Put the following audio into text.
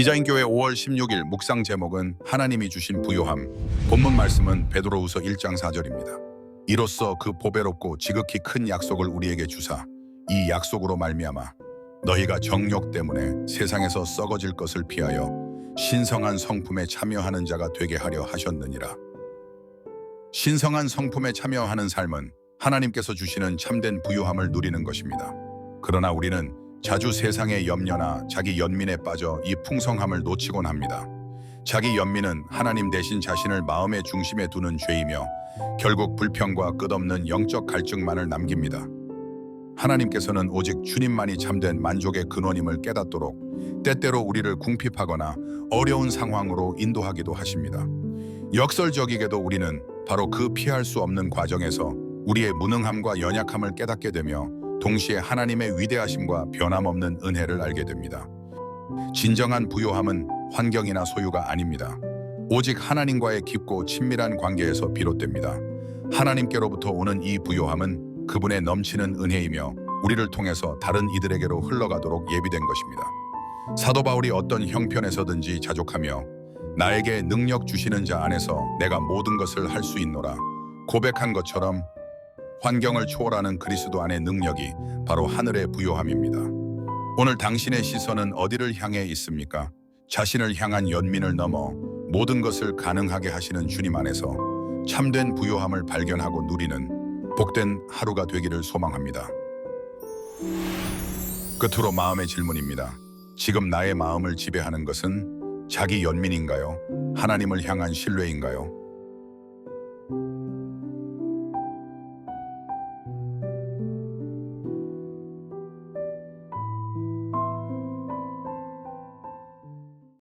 디자인교회 5월 16일 묵상 제목은 하나님이 주신 부요함. 본문 말씀은 베드로후서 1장 4절입니다. 이로써 그 보배롭고 지극히 큰 약속을 우리에게 주사 이 약속으로 말미암아 너희가 정욕 때문에 세상에서 썩어질 것을 피하여 신성한 성품에 참여하는 자가 되게 하려 하셨느니라. 신성한 성품에 참여하는 삶은 하나님께서 주시는 참된 부요함을 누리는 것입니다. 그러나 우리는 자주 세상의 염려나 자기 연민에 빠져 이 풍성함을 놓치곤 합니다. 자기 연민은 하나님 대신 자신을 마음의 중심에 두는 죄이며 결국 불평과 끝없는 영적 갈증만을 남깁니다. 하나님께서는 오직 주님만이 참된 만족의 근원임을 깨닫도록 때때로 우리를 궁핍하거나 어려운 상황으로 인도하기도 하십니다. 역설적이게도 우리는 바로 그 피할 수 없는 과정에서 우리의 무능함과 연약함을 깨닫게 되며 동시에 하나님의 위대하심과 변함없는 은혜를 알게 됩니다. 진정한 부요함은 환경이나 소유가 아닙니다. 오직 하나님과의 깊고 친밀한 관계에서 비롯됩니다. 하나님께로부터 오는 이 부요함은 그분의 넘치는 은혜이며 우리를 통해서 다른 이들에게로 흘러가도록 예비된 것입니다. 사도 바울이 어떤 형편에서든지 자족하며 나에게 능력 주시는 자 안에서 내가 모든 것을 할 수 있노라 고백한 것처럼 환경을 초월하는 그리스도 안의 능력이 바로 하늘의 부요함입니다. 오늘 당신의 시선은 어디를 향해 있습니까? 자신을 향한 연민을 넘어 모든 것을 가능하게 하시는 주님 안에서 참된 부요함을 발견하고 누리는 복된 하루가 되기를 소망합니다. 끝으로 마음의 질문입니다. 지금 나의 마음을 지배하는 것은 자기 연민인가요? 하나님을 향한 신뢰인가요?